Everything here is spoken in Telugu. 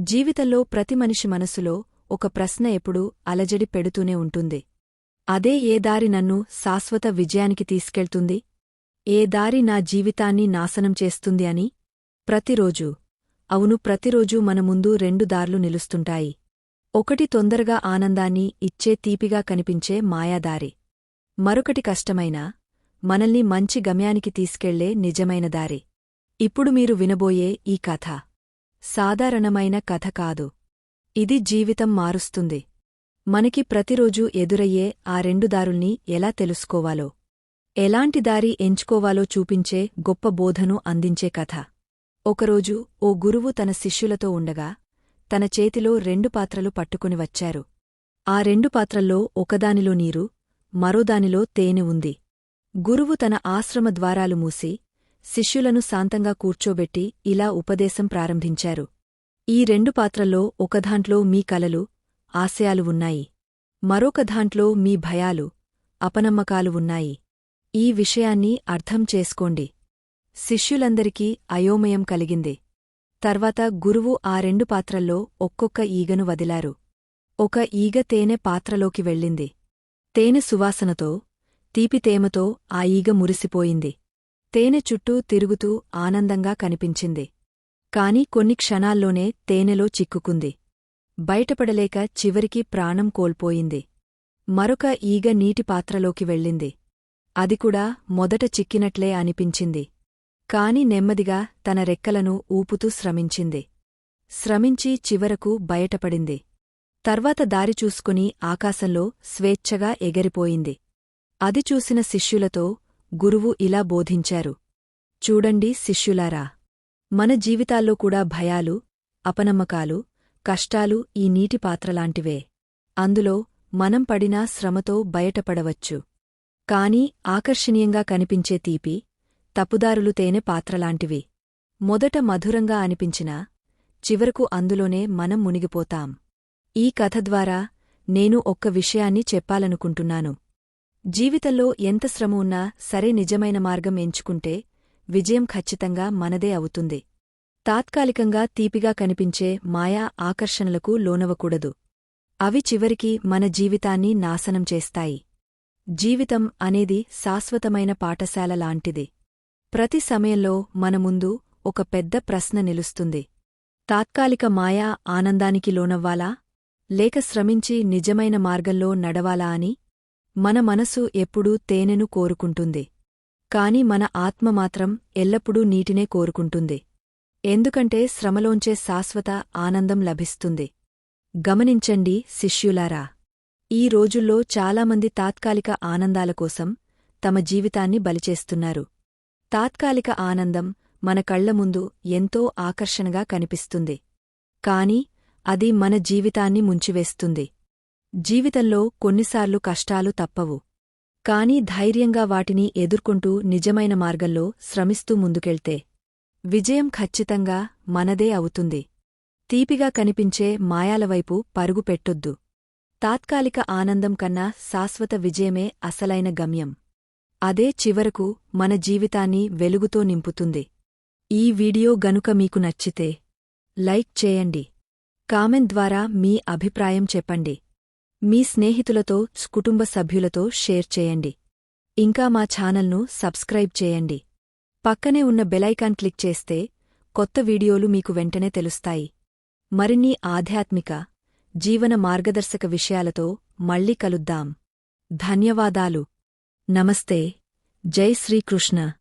జీవితంలో ప్రతి మనిషి మనసులో ఒక ప్రశ్న ఎప్పుడూ అలజడి పెడుతూనే ఉంటుంది. అదే ఏ దారి నన్ను శాశ్వత విజయానికి తీసుకెళ్తుంది? ఏ దారి నా జీవితాన్ని నాశనం చేస్తుంది అని? ప్రతిరోజూ. అవును ప్రతిరోజూ మన ముందు రెండు దార్లు నిలుస్తుంటాయి. ఒకటి తొందరగా ఆనందాన్ని ఇచ్చే తీపిగా కనిపించే మాయాదారి. మరొకటి కష్టమైన మనల్ని మంచి గమ్యానికి తీసుకెళ్ళే నిజమైన దారి. ఇప్పుడు మీరు వినబోయే ఈ కథ. సాధారణమైన కథ కాదు. ఇది జీవితం మారుస్తుంది. మనకి ప్రతిరోజూ ఎదురయ్యే ఆ రెండు దారుల్ని ఎలా తెలుసుకోవాలో ఎలాంటి దారి ఎంచుకోవాలో చూపించే గొప్ప బోధను అందించే కథ. ఒకరోజు ఓ గురువు తన శిష్యులతో ఉండగా తన చేతిలో రెండు పాత్రలు పట్టుకుని వచ్చారు. ఆ రెండు పాత్రల్లో ఒకదానిలో నీరు మరోదానిలో తేనె ఉంది. గురువు తన ఆశ్రమ ద్వారాలు మూసి శిష్యులను శాంతంగా కూర్చోబెట్టి ఇలా ఉపదేశం ప్రారంభించారు. ఈ రెండు పాత్రల్లో ఒకదాంట్లో మీ కలలు ఆశయాలు ఉన్నాయి. మరొక దాంట్లో మీ భయాలు అపనమ్మకాలు ఉన్నాయి. ఈ విషయాన్ని అర్థం చేసుకోండి. శిష్యులందరికీ అయోమయం కలిగింది. తర్వాత గురువు ఆ రెండు పాత్రల్లో ఒక్కొక్క ఈగను వదిలారు. ఒక ఈగ తేనె పాత్రలోకి వెళ్ళింది. తేనె సువాసనతో తీపితేమతో ఆ ఈగ మురిసిపోయింది. తేనె చుట్టూ తిరుగుతూ ఆనందంగా కనిపించింది. కాని కొన్ని క్షణాల్లోనే తేనెలో చిక్కుకుంది. బయటపడలేక చివరికి ప్రాణం కోల్పోయింది. మరొక ఈగ నీటి పాత్రలోకి వెళ్ళింది. అది కూడా మొదట చిక్కినట్లే అనిపించింది. కాని నెమ్మదిగా తన రెక్కలను ఊపుతూ శ్రమించింది. శ్రమించి చివరకు బయటపడింది. తర్వాత దారి చూసుకుని ఆకాశంలో స్వేచ్ఛగా ఎగరిపోయింది. అది చూసిన శిష్యులతో గురువు ఇలా బోధించారు. చూడండి శిష్యులారా మన జీవితాల్లో కూడా భయాలు అపనమ్మకాలు కష్టాలు ఈ నీటి పాత్రలాంటివే. అందులో మనం పడినా శ్రమతో బయటపడవచ్చు. కాని ఆకర్షణీయంగా కనిపించే తీపి తప్పుదారులు తేనె పాత్రలాంటివి. మొదట మధురంగా అనిపించినా చివరకు అందులోనే మనం మునిగిపోతాం. ఈ కథ ద్వారా నేను ఒక్క విషయాన్ని చెప్పాలనుకుంటున్నాను. జీవితంలో ఎంత శ్రమ ఉన్నా సరే నిజమైన మార్గం ఎంచుకుంటే విజయం ఖచ్చితంగా మనదే అవుతుంది. తాత్కాలికంగా తీపిగా కనిపించే మాయా ఆకర్షణలకు లోనవకూడదు అవి చివరికి మన జీవితాన్ని నాశనం చేస్తాయి. జీవితం అనేది శాశ్వతమైన పాఠశాల లాంటిది. ప్రతి సమయంలో మన ముందు ఒక పెద్ద ప్రశ్న నిలుస్తుంది. తాత్కాలిక మాయా ఆనందానికి లోనవ్వాలా? లేక శ్రమించి నిజమైన మార్గంలో నడవాలా అని మన మనసు ఎప్పుడూ తేనెను కోరుకుంటుంది. కాని మన ఆత్మ మాత్రం ఎల్లప్పుడూ నీటినే కోరుకుంటుంది. ఎందుకంటే శ్రమలోంచే శాశ్వత ఆనందం లభిస్తుంది. గమనించండి శిష్యులారా ఈ రోజుల్లో చాలామంది తాత్కాలిక ఆనందాల కోసం తమ జీవితాన్ని బలిచేస్తున్నారు. తాత్కాలిక ఆనందం మన కళ్ళ ముందు ఎంతో ఆకర్షణగా కనిపిస్తుంది. కాని అది మన జీవితాన్ని ముంచివేస్తుంది. జీవితంలో కొన్నిసార్లు కష్టాలు తప్పవు. కాని ధైర్యంగా వాటిని ఎదుర్కొంటూ నిజమైన మార్గంలో శ్రమిస్తూ ముందుకెళ్తే విజయం ఖచ్చితంగా మనదే అవుతుంది. తీపిగా కనిపించే మాయాలవైపు పరుగు పెట్టొద్దు. తాత్కాలిక ఆనందం కన్నా శాశ్వత విజయమే అసలైన గమ్యం. అదే చివరకు మన జీవితాన్ని వెలుగుతో నింపుతుంది. ఈ వీడియో గనుక మీకు నచ్చితే లైక్ చేయండి. కామెంట్ ద్వారా మీ అభిప్రాయం చెప్పండి. మీ స్నేహితులతో కుటుంబ సభ్యులతో షేర్ చేయండి. ఇంకా మా ఛానల్ను సబ్స్క్రైబ్ చేయండి. పక్కనే ఉన్న బెలైకాన్ క్లిక్ చేస్తే కొత్త వీడియోలు మీకు వెంటనే తెలుస్తాయి. మరిన్ని ఆధ్యాత్మిక జీవన మార్గదర్శక విషయాలతో మళ్ళీ కలుద్దాం. ధన్యవాదాలు. నమస్తే. జై శ్రీకృష్ణ.